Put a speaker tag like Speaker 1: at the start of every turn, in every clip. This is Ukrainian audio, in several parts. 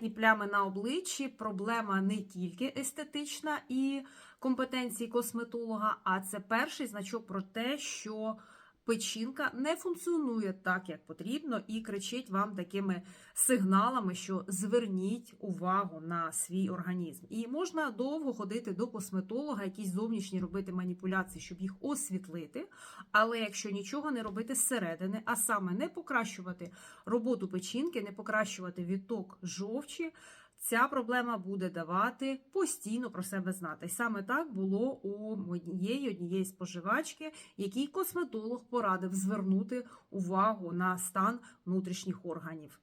Speaker 1: І плями на обличчі проблема не тільки естетична і компетенції косметолога, а це перший значок про те, що печінка не функціонує так, як потрібно, і кричить вам такими сигналами, що зверніть увагу на свій організм. І можна довго ходити до косметолога, якісь зовнішні робити маніпуляції, щоб їх освітлити. Але якщо нічого не робити зсередини, а саме не покращувати роботу печінки, не покращувати відток жовчі, ця проблема буде давати постійно про себе знати. І саме так було у моєї однієї споживачки, якій косметолог порадив звернути увагу на стан внутрішніх органів.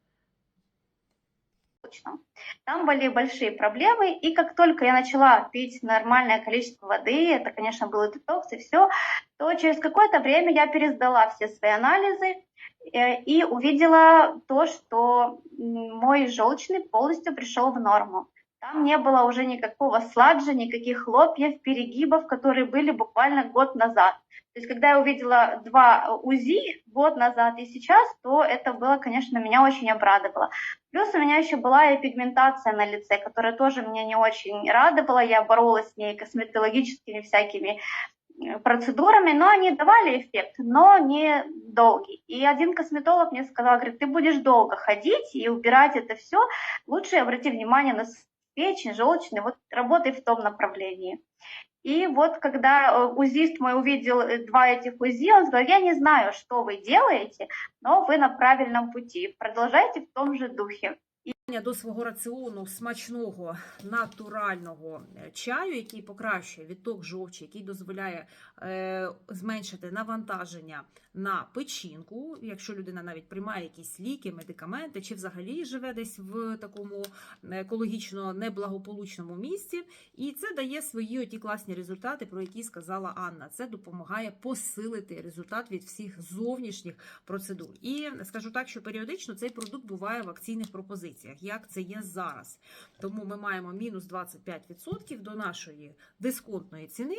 Speaker 2: точно. Там были большие проблемы, и как только я начала пить нормальное количество воды, это, конечно, был и детокс, и все, то через какое-то время я пересдала все свои анализы э, и увидела то, что м, мой желчный полностью пришел в норму. Там не было уже никакого сладжа, никаких хлопьев, перегибов, которые были буквально год назад. То есть, когда я увидела два УЗИ год назад и сейчас, то это было, конечно, меня очень обрадовало. Плюс у меня еще была и пигментация на лице, которая тоже меня не очень радовала. Я боролась с ней косметологическими всякими э, процедурами, но они давали эффект, но не долгий. И один косметолог мне сказал, говорит, ты будешь долго ходить и убирать это все, лучше обрати внимание на печень, желчный, вот работай в том направлении. И вот когда э, УЗИст мой увидел э, два этих УЗИ, он сказал, я не знаю, что вы делаете, но вы на правильном пути. Продолжайте в том же духе.
Speaker 1: До свого раціону смачного натурального е, чаю, який покращує відток жовчі, який дозволяє е, зменшити навантаження на печінку, якщо людина навіть приймає якісь ліки, медикаменти, чи взагалі живе десь в такому екологічно неблагополучному місці. І це дає свої оті класні результати, про які сказала Анна. Це допомагає посилити результат від всіх зовнішніх процедур. І скажу так, що періодично цей продукт буває в акційних пропозиціях, як це є зараз. Тому ми маємо мінус 25% до нашої дисконтної ціни,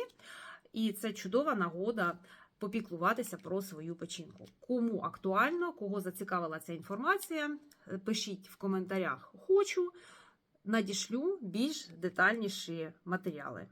Speaker 1: і це чудова нагода. Попіклуватися про свою печінку. Кому актуально, кого зацікавила ця інформація, пишіть в коментарях хочу, надішлю більш детальніші матеріали.